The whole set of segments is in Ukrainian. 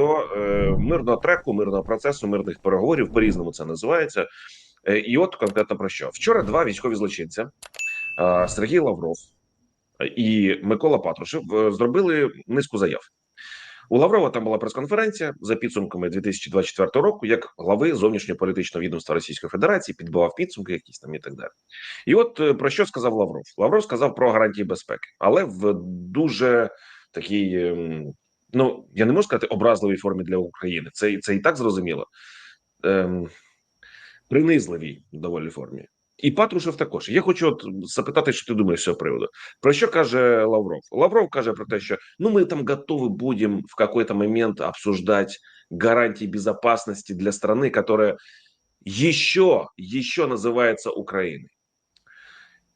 до е, мирного треку, мирного процесу, мирних переговорів. По різному це називається. Е, і от конкретно про що вчора два військові злочинця е, Сергій Лавров і Микола Патрушев е, зробили низку заяв. У Лаврова там була прес-конференція за підсумками 2024 року, як глави зовнішньополітичного відомства Російської Федерації підбивав підсумки, якісь там і так далі. І от е, про що сказав Лавров? Лавров сказав про гарантії безпеки, але в дуже такій, ем, ну я не можу сказати образливій формі для України. Це це і так зрозуміло. Ем, принизливій доволі формі. І Патрушев також. Я хочу от запитати, що ти думаєш з цього приводу. Про що каже Лавров? Лавров каже про те, що ну ми там готові будемо в какой-то момент обсуждать гарантии безопасности для страны, которая еще, еще называется Украиной.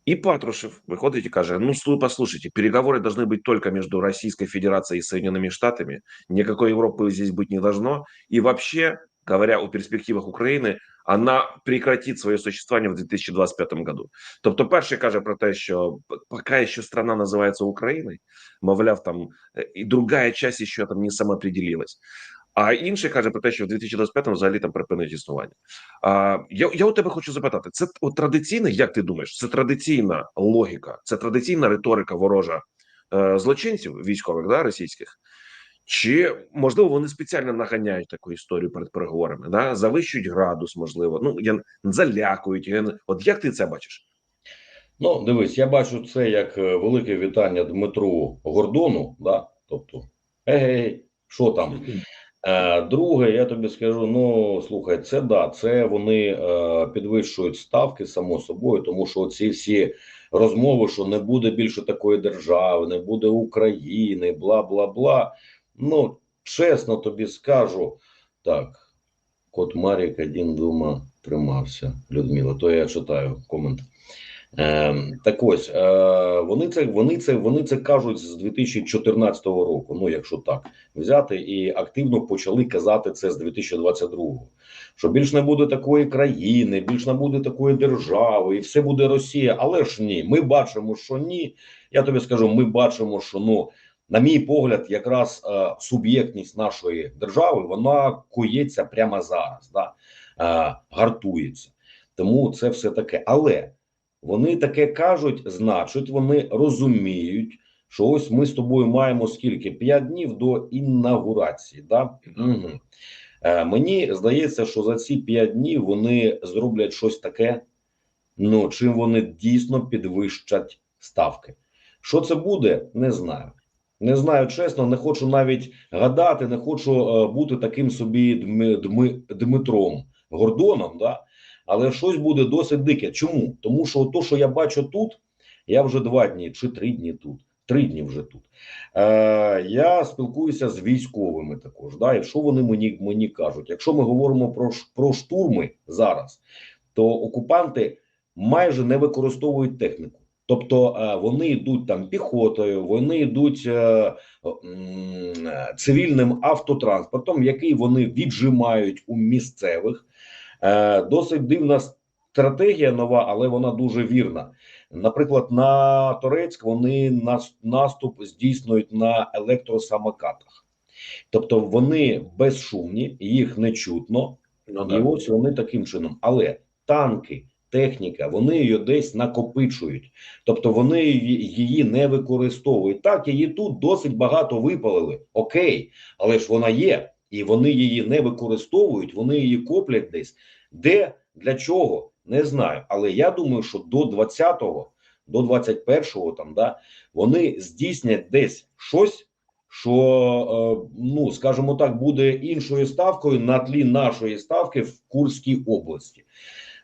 И Патрушев выходит и каже, ну слу- послушайте, переговоры должны быть только между Российской Федерацией и Соединенными Штатами, никакой Европы здесь быть не должно, и вообще, говоря о перспективах України, она прекратит своє существування в 2025 году. Тобто, перший каже про те, що п- поки ще страна називається Україною, мовляв, там е, і другая часть ще там не самоопределилась. А інший каже про те, що в 2025 взагалі там припинить існування. А я, я у тебе хочу запитати: це от традиційно, як ти думаєш, це традиційна логіка, це традиційна риторика ворожа е, злочинців військових да, російських, чи можливо вони спеціально наганяють таку історію перед переговорами, да? завищують градус, можливо, ну я залякують. Я, от як ти це бачиш? Ну, дивись, я бачу це як е, велике вітання Дмитру Гордону, да? тобто, ей, що там? Е, Друге, я тобі скажу: ну слухай, це да, це вони е, підвищують ставки само собою, тому що ці всі розмови, що не буде більше такої держави, не буде України, бла бла бла. Ну, чесно тобі скажу, так, кот Марік один дома тримався, Людмила, то я читаю комент. Е, так ось е, вони це вони це вони це кажуть з 2014 року. Ну, якщо так взяти і активно почали казати це з 2022-го. Що більш не буде такої країни, більш не буде такої держави, і все буде Росія. Але ж ні, ми бачимо, що ні. Я тобі скажу, ми бачимо, що ну. На мій погляд, якраз е, суб'єктність нашої держави вона кується прямо зараз, да? е, гартується. Тому це все таке. Але вони таке кажуть, значить, вони розуміють, що ось ми з тобою маємо скільки? П'ять днів до інаугурації. Да? Угу. Е, мені здається, що за ці п'ять днів вони зроблять щось таке, ну чим вони дійсно підвищать ставки. Що це буде, не знаю. Не знаю чесно, не хочу навіть гадати, не хочу е, бути таким собі Дми, Дми, Дмитром Гордоном. Да? Але щось буде досить дике. Чому? Тому що то, що я бачу тут, я вже два дні чи три дні тут. Три дні вже тут. Е, я спілкуюся з військовими також. Да? І що вони мені, мені кажуть? Якщо ми говоримо про, про штурми зараз, то окупанти майже не використовують техніку. Тобто е, вони йдуть там піхотою, вони йдуть е, е, цивільним автотранспортом, який вони віджимають у місцевих. Е, досить дивна стратегія нова, але вона дуже вірна. Наприклад, на Торецьк вони наступ здійснюють на електросамокатах, тобто вони безшумні, їх не чутно, Ну і ось вони таким чином. Але танки, техніка, вони її десь накопичують, тобто вони її не використовують. Так, її тут досить багато випалили. Окей, але ж вона є, і вони її не використовують, вони її коплять десь. Де для чого? Не знаю. Але я думаю, що до 20-го, до 21-го там, да, вони здійснять десь щось, що, е, ну скажімо так, буде іншою ставкою на тлі нашої ставки в Курській області.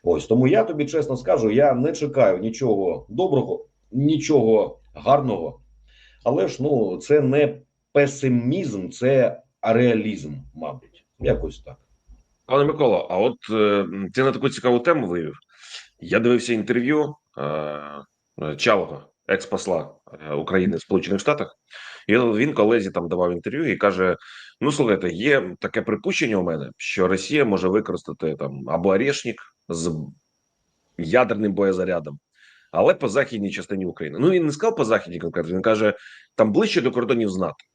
Ось тому я тобі чесно скажу, я не чекаю нічого доброго, нічого гарного. Але ж ну це не песимізм, це реалізм, мабуть, якось так. Пане Микола, а от е, ти на таку цікаву тему вивів. Я дивився інтерв'ю е, Чалого, екс-посла е, України в Сполучених Штатах, і він колезі там давав інтерв'ю і каже: Ну, слухайте, є таке припущення у мене, що Росія може використати там або Орешник з ядерним боєзарядом, але по західній частині України. Ну він не сказав по західній конкретно. Він каже, там ближче до кордонів з НАТО.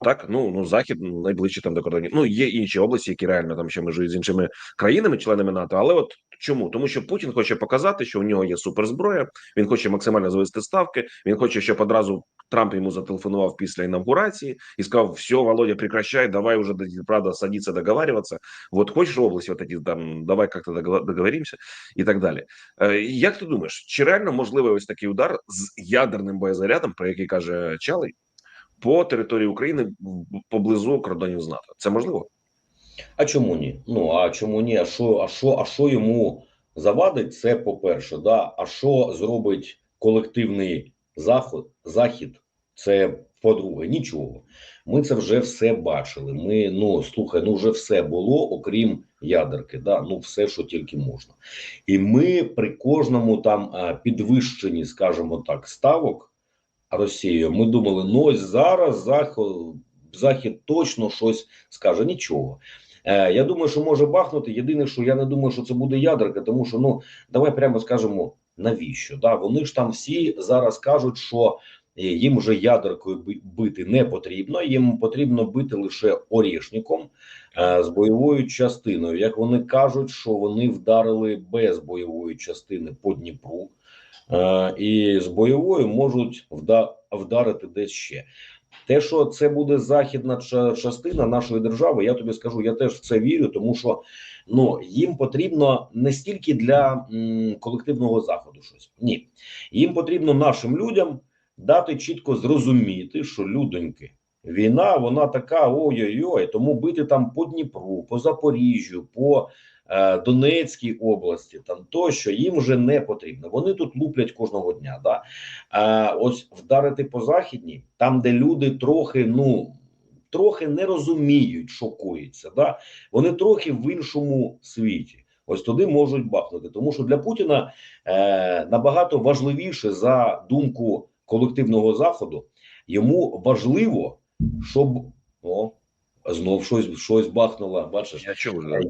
Так, ну ну захід ну, там до кордонів. Ну є інші області, які реально там ще межують з іншими країнами, членами НАТО. Але от чому? Тому що Путін хоче показати, що у нього є суперзброя. Він хоче максимально завести ставки. Він хоче, щоб одразу Трамп йому зателефонував після інавгурації і сказав: все, Володя, прекращай, давай уже правда садиться договариваться. Вот хочеш області, от эти, там давай як-то догова- договоримося і так далі. Е, як ти думаєш, чи реально можливий ось такий удар з ядерним боєзарядом, про який каже Чалий? По території України поблизу кордонів з НАТО. Це можливо? А чому ні? Ну а чому ні? А що, а що, а що йому завадить? Це по-перше, да. А що зробить колективний заход, захід? Це по-друге, нічого. Ми це вже все бачили. Ми ну слухай, ну вже все було, окрім ядерки. Да, ну все, що тільки можна. І ми при кожному там підвищенні, скажімо так, ставок Росією, ми думали, ну ось зараз захід, захід точно щось скаже. Нічого. Е, я думаю, що може бахнути. Єдине, що я не думаю, що це буде ядерка, тому що ну давай прямо скажемо навіщо. Да? Вони ж там всі зараз кажуть, що їм вже ядеркою би- бити не потрібно. Їм потрібно бити лише орішником е, з бойовою частиною. Як вони кажуть, що вони вдарили без бойової частини по Дніпру. Е, і з бойовою можуть вдарити десь ще. Те, що це буде західна частина нашої держави, я тобі скажу, я теж в це вірю, тому що ну їм потрібно не стільки для колективного заходу щось. Ні, їм потрібно нашим людям дати чітко зрозуміти, що людоньки. Війна, вона така ой-ой-ой, тому бити там по Дніпру, по Запоріжжю, по Донецькій області, там тощо їм вже не потрібно. Вони тут луплять кожного дня. Да? А ось вдарити по західній, там, де люди трохи, ну трохи не розуміють, що коїться. Да? Вони трохи в іншому світі. Ось туди можуть бахнути, тому що для Путіна е, набагато важливіше за думку колективного заходу. Йому важливо, щоб о, знов щось щось бахнуло. Бачиш, Я чув вже.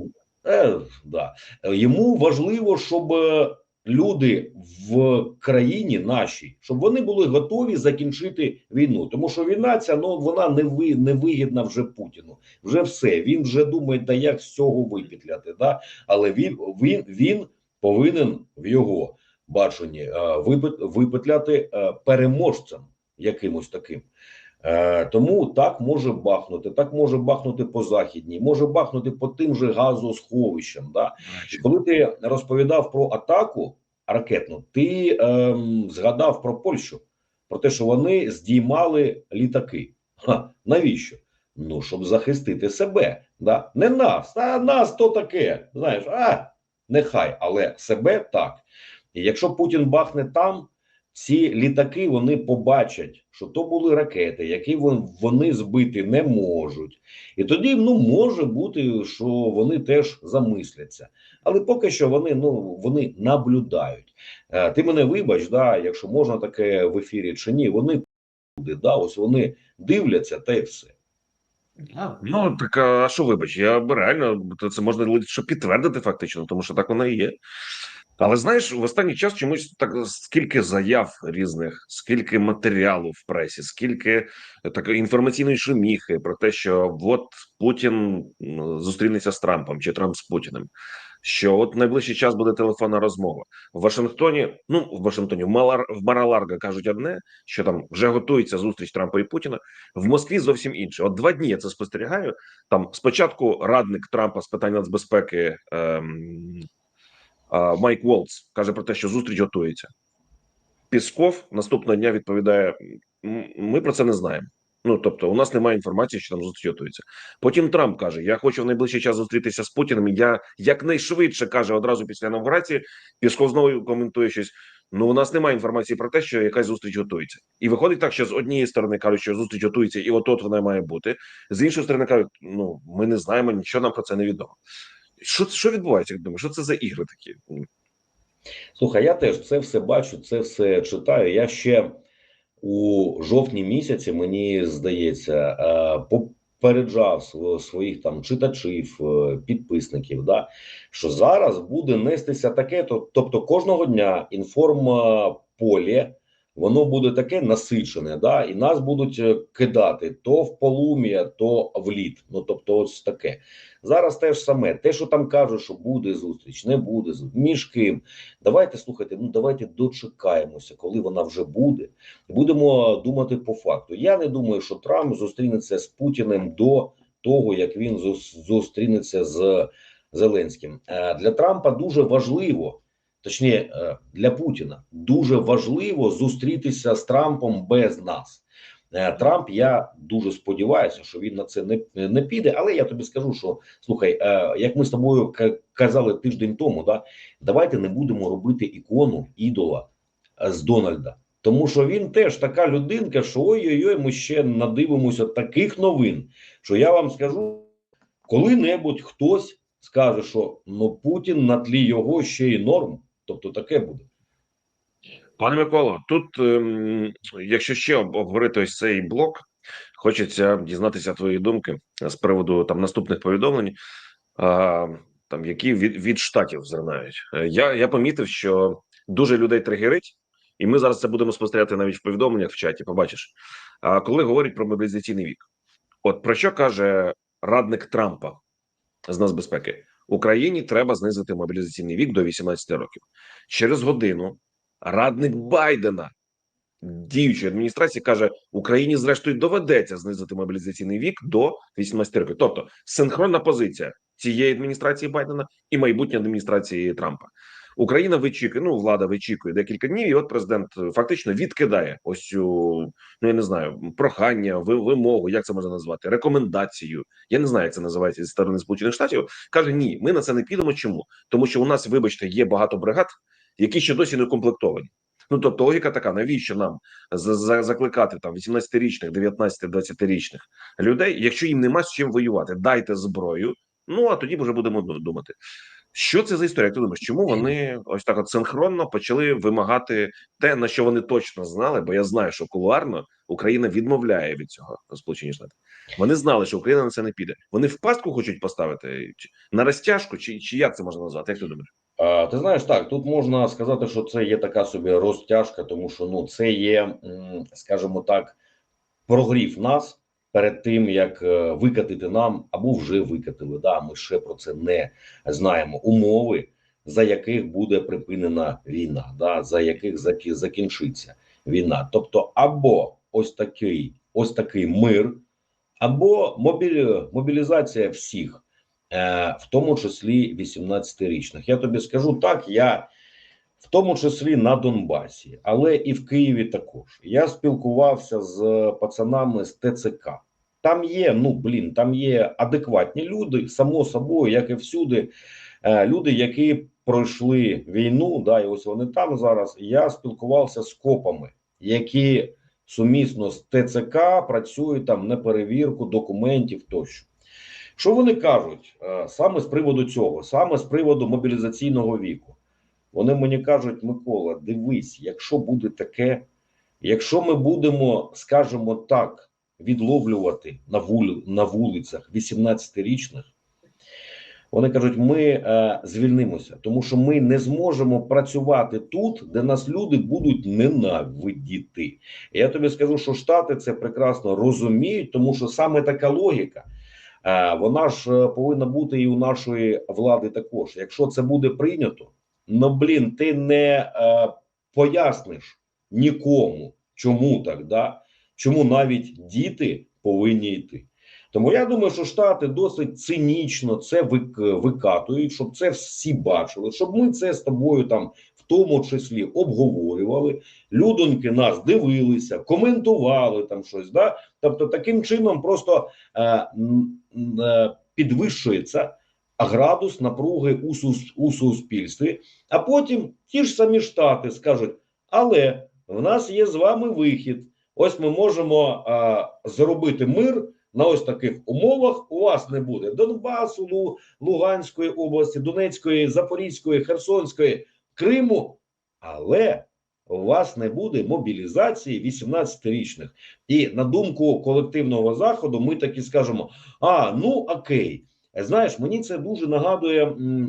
Е, да. Йому важливо, щоб е, люди в країні нашій, щоб вони були готові закінчити війну. Тому що війна ця ну вона не ви не вже Путіну. Вже все. Він вже думає, та як з цього випетляти. Да? Але він він, він повинен в його баченні е, випет- випетляти е, переможцем якимось таким. Е, тому так може бахнути, так може бахнути по західній, може бахнути по тим же газосховищам. Да? І коли ти розповідав про атаку ракетну, ти ем, згадав про Польщу, про те, що вони здіймали літаки. Ха, навіщо? Ну, щоб захистити себе, да? не нас, а нас то таке. Знаєш, а нехай, але себе так. І якщо Путін бахне там, ці літаки вони побачать, що то були ракети, які вони збити не можуть. І тоді ну може бути, що вони теж замисляться. Але поки що вони ну вони наблюдають. Е, ти мене вибач, да, якщо можна таке в ефірі чи ні, вони да, ось вони дивляться та й все. Ну так а що вибач, я реально це можна лише підтвердити фактично, тому що так воно і є. Але знаєш, в останній час чомусь так скільки заяв різних, скільки матеріалу в пресі, скільки такої інформаційної шуміхи про те, що от Путін зустрінеться з Трампом чи Трамп з Путіним. Що от найближчий час буде телефонна розмова в Вашингтоні. Ну в Вашингтоні в Малар в Мараларго кажуть одне, що там вже готується зустріч Трампа і Путіна. В Москві зовсім інше. От два дні я це спостерігаю. Там спочатку радник Трампа з питань нацбезпеки ем, Майк Волц каже про те, що зустріч готується. Пісков наступного дня відповідає: Ми про це не знаємо. Ну тобто, у нас немає інформації, що там зустріч готується. Потім Трамп каже: Я хочу в найближчий час зустрітися з Путіним. Я якнайшвидше каже одразу після інаугурації. Пісков знову коментує щось. Ну, у нас немає інформації про те, що якась зустріч готується, і виходить так, що з однієї сторони кажуть, що зустріч готується, і от вона має бути. З іншої сторони кажуть, ну ми не знаємо, нічого нам про це не відомо. Що що відбувається? Як думаєш, що це за ігри такі? Слухай, я теж це все бачу, це все читаю. Я ще у жовтні місяці, мені здається, е, попереджав своїх там читачів, е, підписників, да, що зараз буде нестися таке, то- тобто кожного дня інформполе воно буде таке насичене, да, і нас будуть е, кидати то в полум'я, то в лід. Ну тобто, ось таке. Зараз те ж саме, те, що там кажуть, що буде зустріч, не буде зустріч, між ким. Давайте слухайте, ну давайте дочекаємося, коли вона вже буде. Будемо думати по факту. Я не думаю, що Трамп зустрінеться з Путіним до того, як він зус- зустрінеться з Зеленським. Е, Для Трампа дуже важливо, точніше, е, для Путіна дуже важливо зустрітися з Трампом без нас. Е, Трамп, я дуже сподіваюся, що він на це не, не піде. Але я тобі скажу, що слухай, е, як ми з тобою казали тиждень тому, да, давайте не будемо робити ікону ідола з Дональда. Тому що він теж така людинка, що ой-ой-ой, ми ще надивимося таких новин, що я вам скажу, коли-небудь хтось скаже, що ну Путін на тлі його ще й норм. Тобто таке буде. Пане Миколо, тут, ем, якщо ще обговорити ось цей блок, хочеться дізнатися твої думки з приводу там наступних повідомлень, там які від, від штатів зернають. Е, Я, я помітив, що дуже людей тригерить, і ми зараз це будемо спостерігати навіть в повідомленнях в чаті. Побачиш, а коли говорять про мобілізаційний вік, от про що каже радник Трампа з нацбезпеки? Україні треба знизити мобілізаційний вік до 18 років. Через годину радник Байдена діючої адміністрації каже: Україні, зрештою, доведеться знизити мобілізаційний вік до 18 років. Тобто синхронна позиція цієї адміністрації Байдена і майбутньої адміністрації Трампа. Україна вичікує, ну влада вичікує декілька днів, і от президент е, фактично відкидає ось цю, ну я не знаю, прохання, вимогу, як це можна назвати, рекомендацію. Я не знаю, як це називається зі сторони Сполучених Штатів. каже: ні, ми на це не підемо. Чому? Тому що у нас, вибачте, є багато бригад, які ще досі не укомплектовані. Ну тобто логіка така: навіщо нам за- за- закликати там 18-річних, 19-20-річних людей, якщо їм нема з чим воювати, дайте зброю. Ну а тоді вже будемо думати. Що це за історія? Як ти думаєш, чому вони ось так от синхронно почали вимагати те, на що вони точно знали? Бо я знаю, що кулуарно Україна відмовляє від цього Сполучені Штати. Вони знали, що Україна на це не піде. Вони в пастку хочуть поставити на розтяжку, чи, чи як це можна назвати? Як ти думаєш? А, ти знаєш, так тут можна сказати, що це є така собі розтяжка, тому що ну це є, скажімо так, прогрів нас перед тим, як е, викатити нам або вже викатили. Да, ми ще про це не знаємо. Умови, за яких буде припинена війна, да, за яких закінчиться війна. Тобто, або ось такий, ось такий мир, або мобілі, мобілізація всіх. Е, в тому числі 18-річних. Я тобі скажу так, я в тому числі на Донбасі, але і в Києві також. Я спілкувався з пацанами з ТЦК. Там є, ну блін, там є адекватні люди, само собою, як і всюди, е, люди, які пройшли війну, да, і ось вони там зараз. Я спілкувався з копами, які сумісно з ТЦК працюють там на перевірку документів тощо. Що вони кажуть е, саме з приводу цього, саме з приводу мобілізаційного віку? Вони мені кажуть, Микола, дивись, якщо буде таке, якщо ми будемо, скажімо так, відловлювати на, вули, на вулицях 18-річних, вони кажуть, ми е, звільнимося, тому що ми не зможемо працювати тут, де нас люди будуть ненавидіти. Я тобі скажу, що Штати це прекрасно розуміють, тому що саме така логіка. Е, Вона ж е, повинна бути і у нашої влади також. Якщо це буде прийнято, ну блін, ти не е, поясниш нікому, чому так, да? Чому навіть діти повинні йти. Тому я думаю, що Штати досить цинічно це викатують, щоб це всі бачили, щоб ми це з тобою там в тому числі обговорювали. Людоньки нас дивилися, коментували там щось. Да? Тобто, таким чином просто е, е, підвищується градус напруги у, сус- у суспільстві, а потім ті ж самі штати скажуть: але в нас є з вами вихід. Ось ми можемо е, зробити мир на ось таких умовах. У вас не буде Донбасу, Лу- Луганської області, Донецької, Запорізької, Херсонської, Криму, але у вас не буде мобілізації 18-річних. І на думку колективного заходу, ми таки скажемо: а ну окей, знаєш, мені це дуже нагадує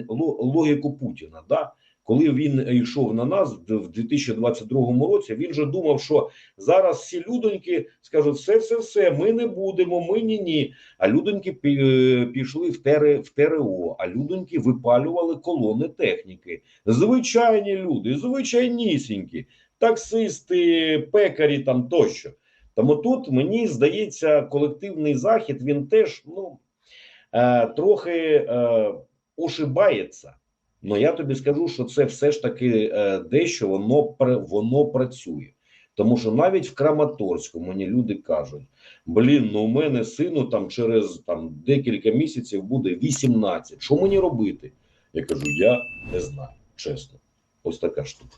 ло- логіку Путіна. Да? Коли він йшов на нас в 2022 році, він же думав, що зараз всі людоньки скажуть: все, все, все, ми не будемо, ми ні, ні. А людоньки е, пішли в ТР, в ТРО, а людоньки випалювали колони техніки. Звичайні люди, звичайнісінькі, таксисти, пекарі там тощо. Тому тут мені здається, колективний захід він теж ну е, трохи е, ошибається. Ну я тобі скажу, що це все ж таки е, дещо воно воно працює. Тому що навіть в Краматорську мені люди кажуть: блін, ну у мене сину там через там декілька місяців буде 18. Що мені робити? Я кажу, я не знаю, чесно. Ось така штука.